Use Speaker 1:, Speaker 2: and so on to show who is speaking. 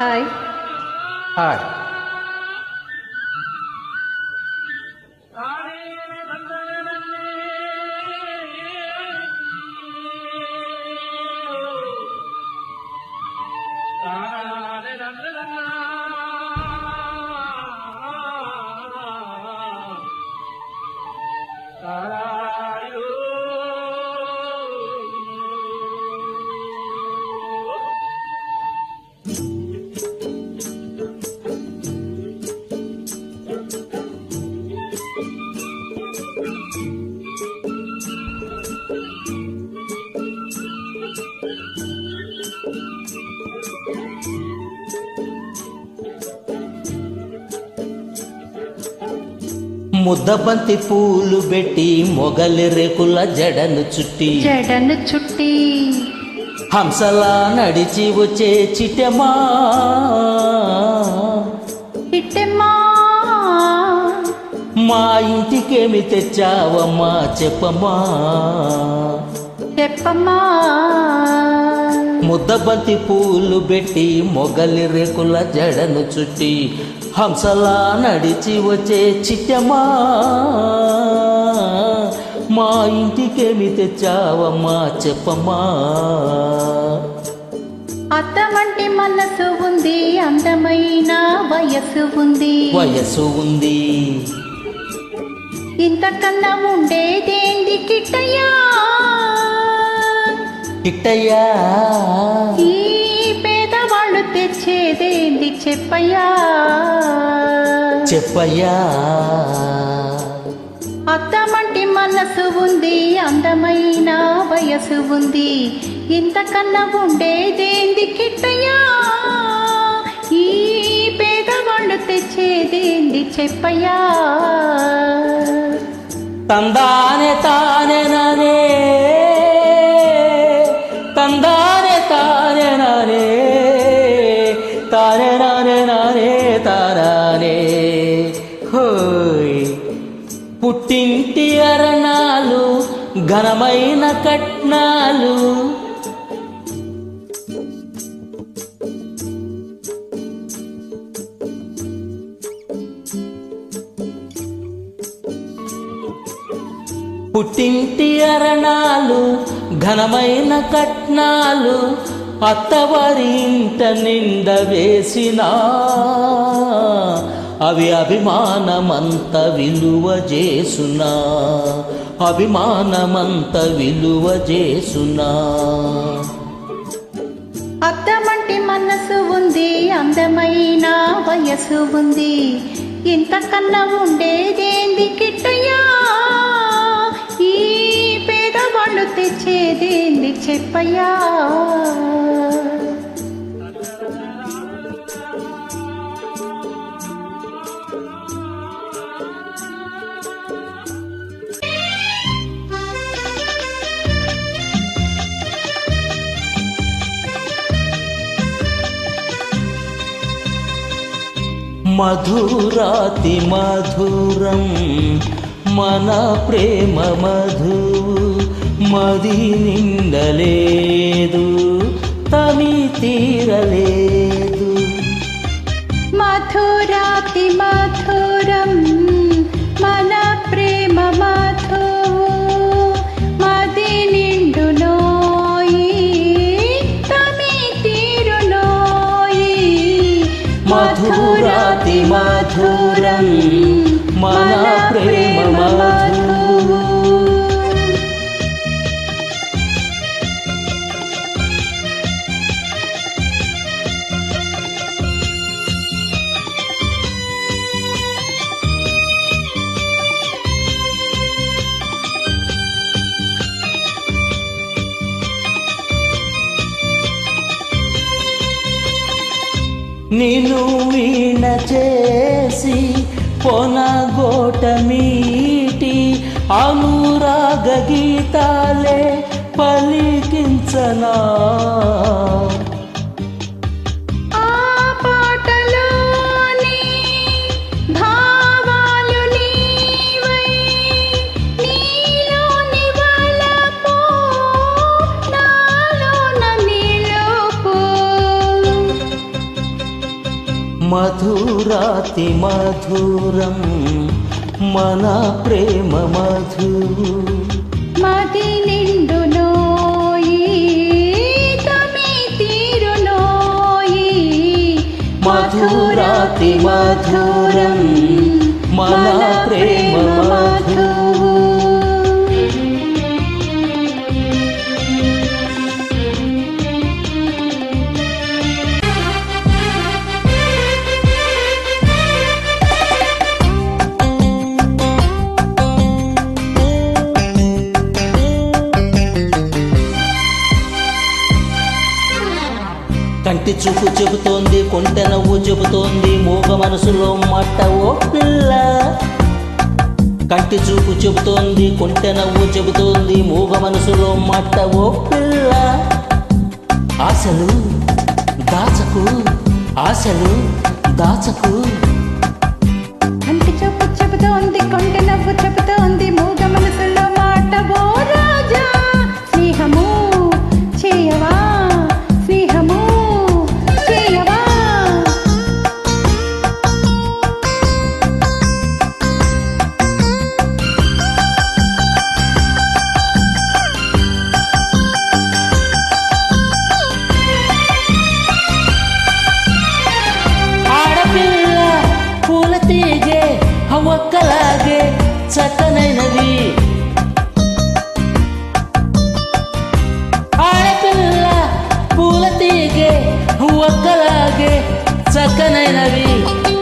Speaker 1: Hi.
Speaker 2: Hi. ముద్దబంతి పూలు పెట్టి మొగలి రేకుల జడను చుట్టి
Speaker 1: జడను చుట్టి
Speaker 2: హంసలా నడిచి వచ్చే చిటమా మా ఇంటికేమి తెచ్చావమ్మా చెప్పమ్మా?
Speaker 1: చెప్పమ్మా?
Speaker 2: ముద్దబంతి పూలు పెట్టి మొగలి రేకుల జడను చుట్టి హంసలా నడిచి వచ్చే చిట్టమా మా ఇంటికేమి తెచ్చావమ్మా చెప్పమ్మా.
Speaker 1: అత్తమంటి మనసు ఉంది అందమైన వయసు ఉంది.
Speaker 2: వయసు ఉంది.
Speaker 1: ఇంతకన్నా ఉండేదేంది కిట్టయ్యా.
Speaker 2: ఇట్టయ్యా.
Speaker 1: ఈ పేదవాళ్ళు తెచ్చేదేంది చెప్పయ్యా?
Speaker 2: చెప్పయ్యా.
Speaker 1: అత్తమంటి మనసు ఉంది అందమైన వయసు ఉంది. ఇంతకన్నా ఉండేదేంది కిట్టయ్యా? ఈ పేదవాళ్ళు తెచ్చేదేంది చెప్పయ్యా?
Speaker 2: తందానే తానే నానే. పుట్టింటి అరణాలు ఘనమైన కట్నాలు. పుట్టింటి అరణాలు ఘనమైన కట్నాలు అత్తవారి ఇంట నింద వేసినా. అవి అభిమానమంత విలువ చేసునా. అభిమానమంత విలువ చేసునా.
Speaker 1: అత్తమంటి మనసు ఉంది అందమైన వయసు ఉంది. ఇంతకన్నా ఉండేదేంది కిట్టయ్యా? ఈ పేదవాళ్ళు తెచ్చేదేంది చెప్పయ్యా?
Speaker 2: మధురాతి మధురం మన ప్రేమ మధు మది నిండలేదు తమి తీరలేదు.
Speaker 1: మధురాతి మధురం
Speaker 2: మధురం మన నిను వీణ చేసి పొనగోట మీటి అనురాగ గీతాలే పలికించనా. మధురాతి మధురం మన ప్రేమ మధు.
Speaker 1: మది తీరునోయి
Speaker 2: మధురాతి మధురం మన ప్రేమ మధు. చూపు చెబుతోంది కొంటె నవ్వు చెబుతోంది మూగ మనసులో మాట ఓ పిల్ల. కంటి చూపు చెబుతోంది కొంటె నవ్వు చెబుతోంది మూగ మనసులో మాట ఓ పిల్ల. ఆశలు దాచకు ఆశలు దాచకు.
Speaker 1: కంటి చూపు చెబుతోంది కొంటె నవ్వు చెబుతోంది 魚選び